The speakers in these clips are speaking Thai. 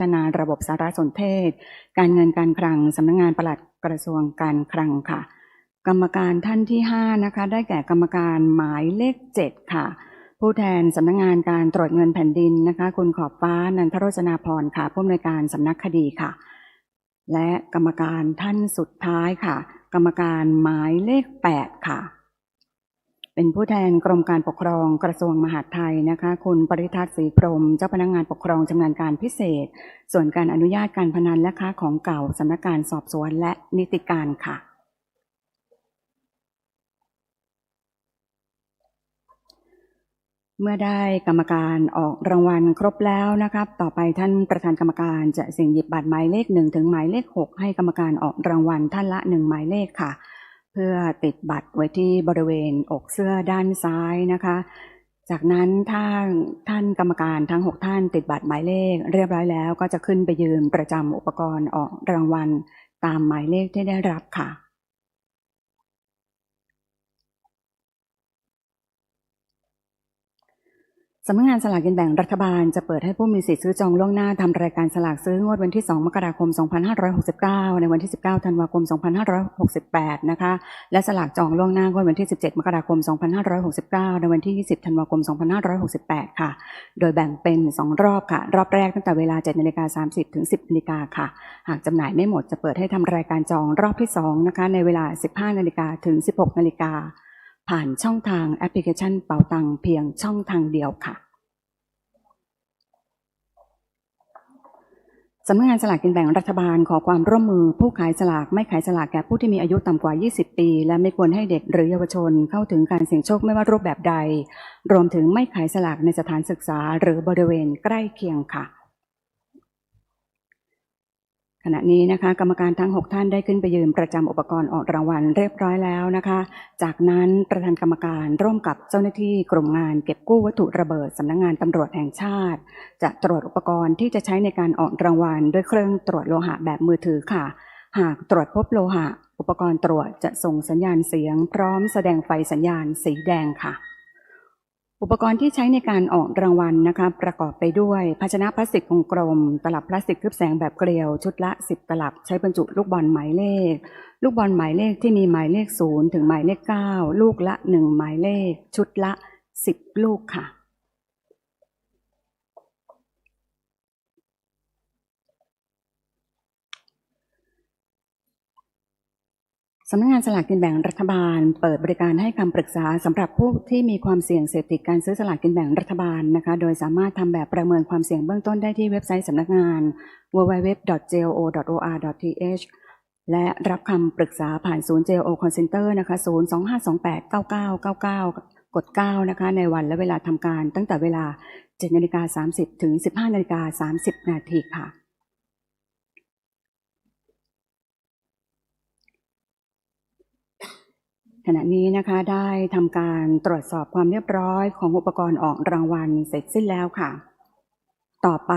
ฒนาระบบสารสนเทศ การเงินการคลังสำนักงานปลัดกระทรวงการคลังค่ะ กรรมการท่านที่ห้านะคะ ได้แก่กรรมการหมายเลขเจ็ดค่ะ ผู้แทนสำนักงานการตรวจเงินแผ่นดินนะคะ คุณขอบฟ้านันทโรจนาพรค่ะผู้อำนวยการสำนักคดีค่ะ และกรรมการท่านสุดท้ายค่ะ กรรมการหมายเลขแปดค่ะ เป็นผู้แทนกรมการปกครองกระทรวงมหาดไทยนะคะ คุณปริทัศน์ศรีพรหมเจ้าพนักงานปกครองชำนาญการพิเศษ ส่วนการอนุญาตการพนันและค้าของเก่าสำนักงานสอบสวนและนิติการค่ะเมื่อได้กรรมการออกรางวัลครบแล้วนะครับ ต่อไปท่านประธานกรรมการจะเสี่ยงหยิบบัตรหมายเลขหนึ่งถึงหมายเลขหกให้กรรมการออกรางวัลท่านละหนึ่งหมายเลขค่ะ เพื่อติดบัตรไว้ที่บริเวณอกเสื้อด้านซ้ายนะคะ จากนั้นถ้าท่านกรรมการทั้งหกท่านติดบัตรหมายเลข เรียบร้อยแล้ว ก็จะขึ้นไปยืนประจำอุปกรณ์ออกรางวัลตามหมายเลขที่ได้รับค่ะำนักงานสลากกินแบ่งรัฐบาลจะเปิดให้ผู้มีสิทธิ์ซื้อจองล่วงหน้าทำรายการสลากซื้องวดวันที่ 2 มกราคม 2569 ในวันที่ 19 ธันวาคม 2568 นะคะ และสลากจองล่วงหน้างวดวันที่ 17 มกราคม 2569 ในวันที่ 20 ธันวาคม 2568 ค่ะ โดยแบ่งเป็น 2 รอบค่ะ รอบแรกตั้งแต่เวลา 7 นาฬิกา 30 ถึง 10 นาฬิกาค่ะ หากจำหน่ายไม่หมดจะเปิดให้ทำรายการจองรอบที่ 2 นะคะ ในเวลา 15 นาฬิกาถึง 16 นาฬิกา ผ่านช่องทางแอปพลิเคชันเป๋าตังเพียงช่องทางเดียวค่ะสำนักงานสลากกินแบ่งรัฐบาลขอความร่วมมือผู้ขายสลากไม่ขายสลากแก่ผู้ที่มีอายุต่ำกว่า 20 ปี และไม่ควรให้เด็กหรือเยาวชนเข้าถึงการเสี่ยงโชคไม่ว่ารูปแบบใด รวมถึงไม่ขายสลากในสถานศึกษาหรือบริเวณใกล้เคียงค่ะ ขณะนี้นะคะกรรมการทั้ง 6 ท่านได้ขึ้นไปยืนประจำอุปกรณ์ออกรางวัลเรียบร้อยแล้วนะคะ จากนั้นประธานกรรมการร่วมกับเจ้าหน้าที่กลุ่มงานเก็บกู้วัตถุระเบิดสำนักงานตำรวจแห่งชาติ จะตรวจอุปกรณ์ที่จะใช้ในการออกรางวัล ด้วยเครื่องตรวจโลหะแบบมือถือค่ะ หากตรวจพบโลหะ อุปกรณ์ตรวจจะส่งสัญญาณเสียง พร้อมแสดงไฟสัญญาณสีแดงค่ะ อุปกรณ์ที่ใช้ในการออกรางวัลนะคะประกอบไปด้วยภาชนะพลาสติกวงกลม ตลับพลาสติกทึบแสงแบบเกลียว ชุดละ 10 ตลับ ใช้บรรจุลูกบอลหมายเลข ลูกบอลหมายเลขที่มีหมายเลข 0 ถึงหมายเลข 9 ลูกละ 1 หมายเลข ชุดละ 10 ลูกค่ะ สำนักงานสลากกินแบ่งรัฐบาล เปิดบริการให้คำปรึกษาสำหรับผู้ที่มีความเสี่ยงเสพติดการซื้อสลากกินแบ่งรัฐบาลนะคะ โดยสามารถทำแบบประเมินความเสี่ยงเบื้องต้นได้ที่เว็บไซต์สำนักงาน www.jo.or.th และรับคำปรึกษาผ่านศูนย์ JO Call Center นะคะ 025289999 กด 9 นะคะ ในวันและเวลาทำการตั้งแต่เวลา7นาฬิกา30 ถึง 15นาฬิกา30 นาทีค่ะ ขณะนี้นะคะได้ทำการตรวจสอบความเรียบร้อยของอุปกรณ์ออกรางวัลเสร็จสิ้นแล้วค่ะ ต่อไป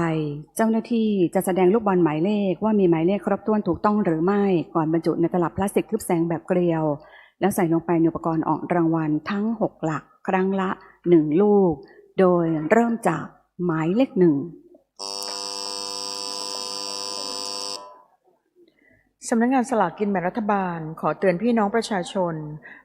เจ้าหน้าที่จะแสดงลูกบอลหมายเลขว่ามีหมายเลขครบถ้วนถูกต้องหรือไม่ก่อนบรรจุในตลับพลาสติกทึบแสงแบบเกลียว แล้วใส่ลงไปในอุปกรณ์ออกรางวัลทั้ง 6 หลัก ครั้งละ 1 ลูก โดยเริ่มจากหมายเลขหนึ่ง สำนักงานสลากกินแบ่งรัฐบาล ขอเตือนพี่น้องประชาชน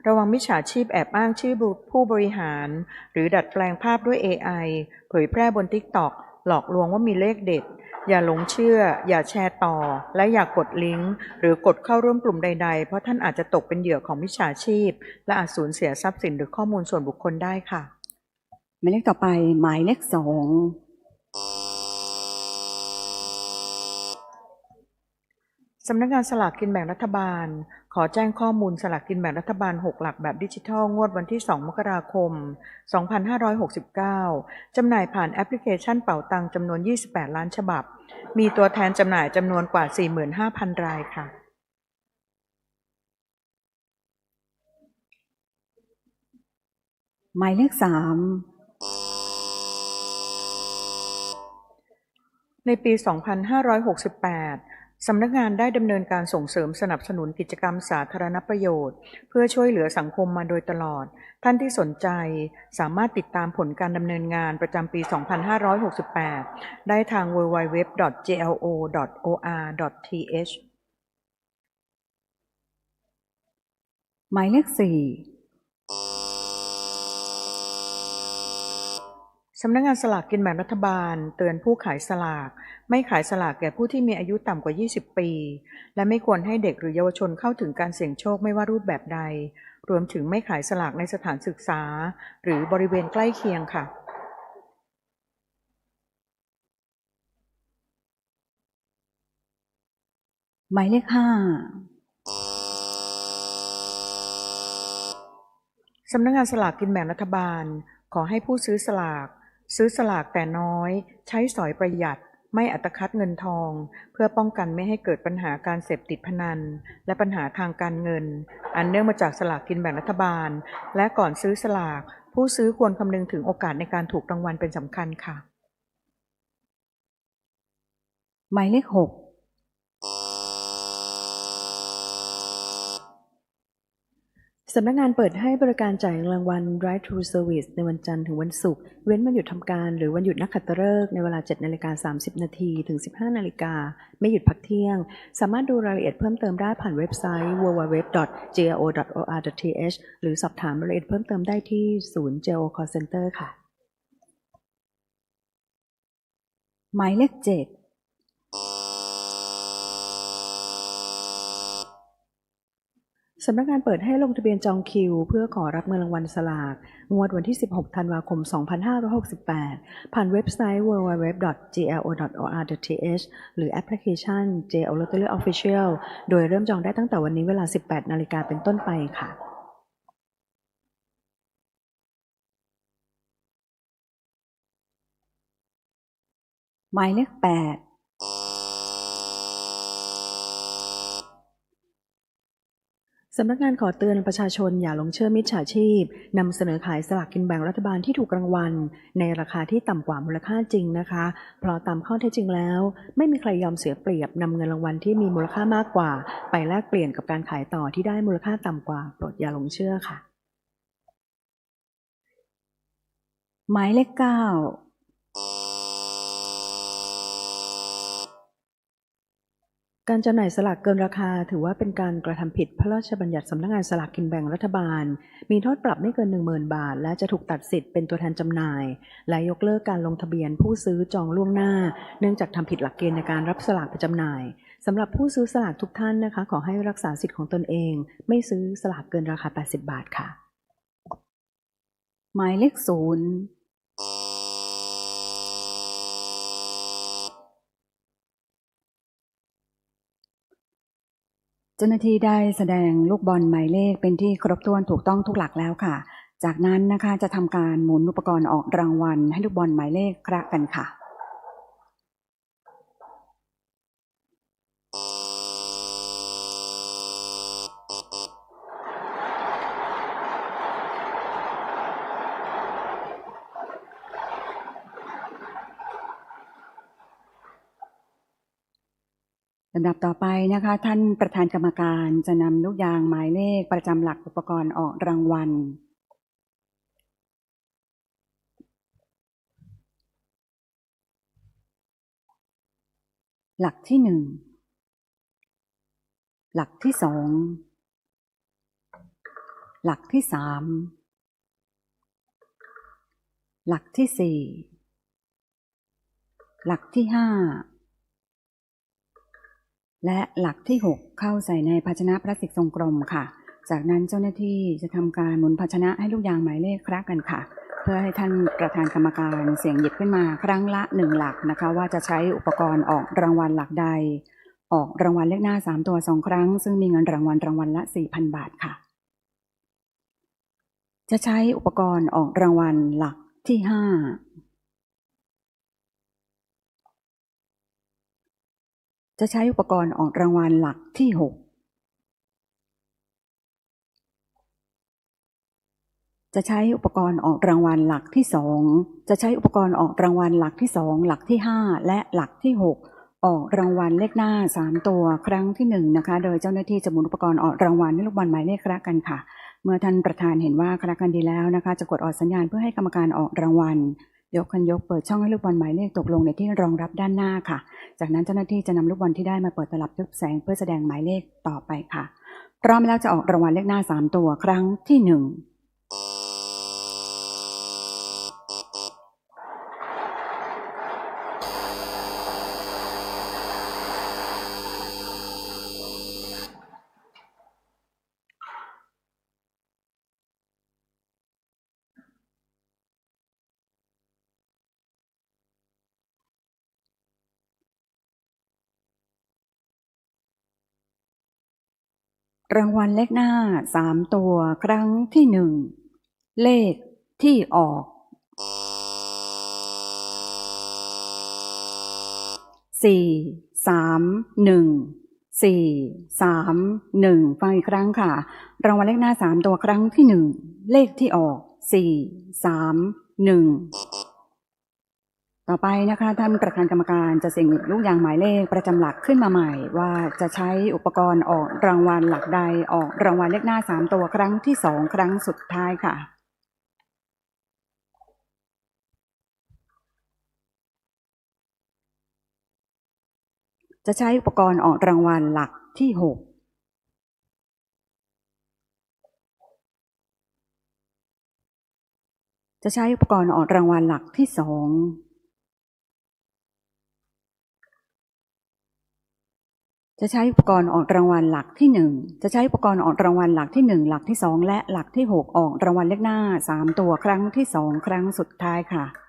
ระวังมิจฉาชีพแอบอ้างชื่อผู้บริหาร หรือดัดแปลงภาพด้วย AI เผยแพร่บน TikTok หลอกลวงว่ามีเลขเด็ด อย่าหลงเชื่อ อย่าแชร์ต่อ และอย่ากดลิงก์ หรือกดเข้าร่วมกลุ่มใด ๆ เพราะท่านอาจจะตกเป็นเหยื่อของมิจฉาชีพ และอาจสูญเสียทรัพย์สินหรือข้อมูลส่วนบุคคลได้ค่ะ หมายเลขต่อไปหมายเลขสอง สำนักงานสลากกินแบ่งรัฐบาล ขอแจ้งข้อมูลสลากกินแบ่งรัฐบาล 6 หลักแบบดิจิทัล งวดวันที่ 2 มกราคม 2569 จำหน่ายผ่านแอปพลิเคชันเป่าตังจำนวน 28 ล้านฉบับ มีตัวแทนจำหน่ายจำนวนกว่า 45,000 รายค่ะ หมายเลขสามในปี 2568 สำนักงานได้ดำเนินการส่งเสริมสนับสนุนกิจกรรมสาธารณประโยชน์ เพื่อช่วยเหลือสังคมมาโดยตลอด ท่านที่สนใจสามารถติดตามผลการดำเนินงานประจำปี 2568 ได้ทาง www.jlo.or.th หมายเลขสี่ สำนักงานสลากกินแบ่งรัฐบาล เตือนผู้ขายสลาก ไม่ขายสลากแก่ผู้ที่มีอายุต่ำกว่า 20 ปี และไม่ควรให้เด็กหรือเยาวชนเข้าถึงการเสี่ยงโชคไม่ว่ารูปแบบใด รวมถึงไม่ขายสลากในสถานศึกษา หรือบริเวณใกล้เคียงค่ะหมายเลขห้าสำนักงานสลากกินแบ่งรัฐบาล ขอให้ผู้ซื้อสลาก ซื้อสลากแต่น้อย ใช้สอยประหยัด ไม่อัตคัดเงินทอง เพื่อป้องกันไม่ให้เกิดปัญหาการเสพติดพนัน และปัญหาทางการเงิน อันเนื่องมาจากสลากกินแบ่งรัฐบาล และก่อนซื้อสลาก ผู้ซื้อควรคำนึงถึงโอกาสในการถูกรางวัลเป็นสำคัญค่ะ หมายเลข6 สำนักงานเปิดให้บริการจ่ายรางวัล Drive to Service ในวันจันทร์ถึงวันศุกร์ เว้นวันหยุดทำการหรือวันหยุดนักขัตฤกษ์ในเวลา 7 นาฬิกา 30 นาทีถึง 15 นาฬิกา ไม่หยุดพักเที่ยง สามารถดูรายละเอียดเพิ่มเติมได้ผ่านเว็บไซต์ www.gro.or.th หรือสอบถามรายละเอียดเพิ่มเติมได้ที่ศูนย์ GO Call Center ค่ะ หมายเลข 7 สำนักงานเปิดให้ลงทะเบียนจองคิว เพื่อขอรับเงินรางวัลสลาก งวดวันที่ 16 ธันวาคม 2568 ผ่านเว็บไซต์ www.glo.or.th หรือแอปพลิเคชัน JL Lottery Official โดยเริ่มจองได้ตั้งแต่วันนี้เวลา 18 นาฬิกาเป็นต้นไปค่ะหมายเลข8 สำนักงานขอเตือนประชาชนอย่าหลงเชื่อมิจฉาชีพนำเสนอขายสลากกินแบ่งรัฐบาลที่ถูกรางวัล ในราคาที่ต่ำกว่ามูลค่าจริงนะคะ เพราะตามข้อเท็จจริงแล้ว ไม่มีใครยอมเสียเปรียบนำเงินรางวัลที่มีมูลค่ามากกว่า ไปแลกเปลี่ยนกับการขายต่อที่ได้มูลค่าต่ำกว่าโปรดอย่าหลงเชื่อค่ะ หมายเลขเก้า การจำหน่ายสลากเกินราคาถือว่าเป็นการกระทำผิดพระราชบัญญัติสำนักงานสลากกินแบ่งรัฐบาล มีโทษปรับไม่เกิน 10,000 บาท และจะถูกตัดสิทธิ์เป็นตัวแทนจำหน่าย และยกเลิกการลงทะเบียนผู้ซื้อจองล่วงหน้า เนื่องจากทำผิดหลักเกณฑ์ในการรับสลากไปจำหน่ายสำหรับผู้ซื้อสลากทุกท่านนะคะ ขอให้รักษาสิทธิ์ของตนเอง ไม่ซื้อสลากเกินราคา 80 บาทค่ะ หมายเลขศูนย์ จ้าหน้าที่ได้แสดงลูกบอลหมายเลขเป็นที่ครบถ้วนถูกต้องทุกหลักแล้วค่ะ จากนั้นนะคะจะทำการหมุนอุปกรณ์ออกรางวัล ให้ลูกบอลหมายเลขคระกันค่ะ ลำดับต่อไปนะคะ ท่านประธานกรรมการจะนำลูกยางหมายเลขประจำหลักอุปกรณ์ออกรางวัล หลักที่หนึ่ง หลักที่สอง หลักที่สาม หลักที่สี่ หลักที่ห้า และหลักที่ 6 เข้าใส่ในภาชนะพลาสติกทรงกลมค่ะ จากนั้นเจ้าหน้าที่จะทำการหมุนภาชนะให้ลูกยางหมายเลขคละกันค่ะ เพื่อให้ท่านประธานกรรมการเสียงหยิบขึ้นมาครั้งละหนึ่งหลักนะคะ ว่าจะใช้อุปกรณ์ออกรางวัลหลักใด ออกรางวัลเลขหน้า 3 ตัว 2 ครั้ง ซึ่งมีเงินรางวัลรางวัลละ 4,000 บาทค่ะ จะใช้อุปกรณ์ออกรางวัลหลักที่ 5 จะใช้อุปกรณ์ออกรางวัลหลักที่หกจะใช้อุปกรณ์ออกรางวัลหลักที่สองจะใช้อุปกรณ์ออกรางวัลหลักที่สองหลักที่ห้าและหลักที่หกออกรางวัลเลขหน้าสามตัวครั้งที่หนึ่งนะคะ โดยเจ้าหน้าที่จะหมุนอุปกรณ์ออกรางวัลให้ลูกบอลหมายเลขคละกันค่ะ เมื่อท่านประธานเห็นว่าคละกันดีแล้วนะคะ จะกดออกสัญญาณเพื่อให้กรรมการออกรางวัล ยกคันยกเปิดช่องให้ลูกบอลหมายเลขตกลงในที่รองรับด้านหน้าค่ะ จากนั้นเจ้าหน้าที่จะนำลูกบอลที่ได้มาเปิดตลับทึบแสงเพื่อแสดงหมายเลขต่อไปค่ะ พร้อมแล้วจะออกรางวัลเลขหน้า 3 ตัวครั้งที่ 1 รางวัลเลขหน้าสามตัวครั้งที่หนึ่ง เลขที่ออกสี่สามหนึ่งสี่สามหนึ่งฟังอีกครั้งค่ะ รางวัลเลขหน้าสามตัวครั้งที่หนึ่งเลขที่ออกสี่สามหนึ่ง ต่อไปนะคะท่านประธานกรรมการจะเสียงลูกยางหมายเลขประจำหลักขึ้นมาใหม่ ว่าจะใช้อุปกรณ์ออกรางวัลหลักใดออกรางวัลเลขหน้า 3 ตัวครั้งที่ 2 ครั้งสุดท้ายค่ะจะใช้อุปกรณ์ออกรางวัลหลักที่ 6 จะใช้อุปกรณ์ออกรางวัลหลักที่ 2 จะใช้อุปกรณ์ออกรางวัลหลักที่หนึ่งจะใช้อุปกรณ์ออกรางวัลหลักที่หนึ่งหลักที่สองและหลักที่หกออกรางวัลเลขหน้าสามตัวครั้งที่สองครั้งสุดท้ายค่ะ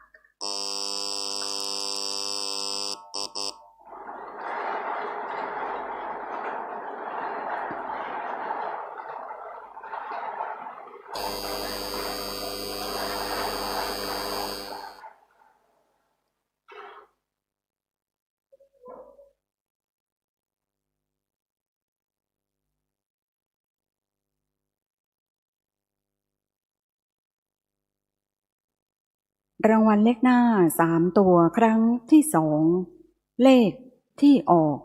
รางวัลเลขหน้าสามตัวครั้งที่สองเลขที่ออก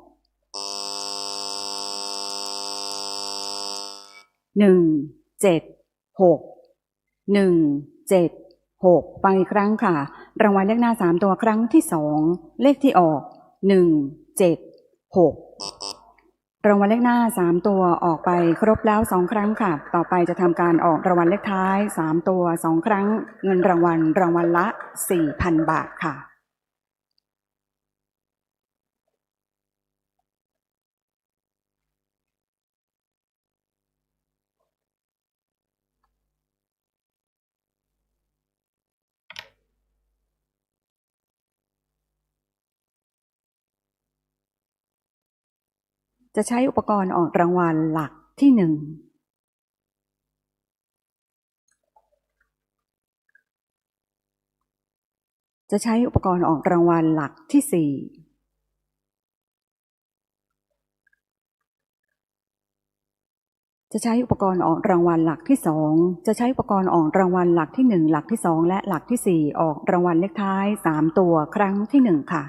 หนึ่งเจ็ดหกหนึ่งเจ็ดหกไปอีกครั้งค่ะ รางวัลเลขหน้าสามตัวครั้งที่สองเลขที่ออกหนึ่งเจ็ดหก รางวัลเลขหน้าสามตัวออกไปครบแล้วสองครั้งค่ะ ต่อไปจะทำการออกรางวัลเลขท้ายสามตัวสองครั้ง เงินรางวัลรางวัลละสี่พันบาทค่ะ จะใช้อุปกรณ์ออกรางวัลหลักที่หนึ่งจะใช้อุปกรณ์ออกรางวัลหลักที่สี่จะใช้อุปกรณ์ออกรางวัลหลักที่สองจะใช้อุปกรณ์ออกรางวัลหลักที่หนึ่งหลักที่สองและหลักที่สี่ออกรางวัลเลขท้ายสามตัวครั้งที่หนึ่งค่ะ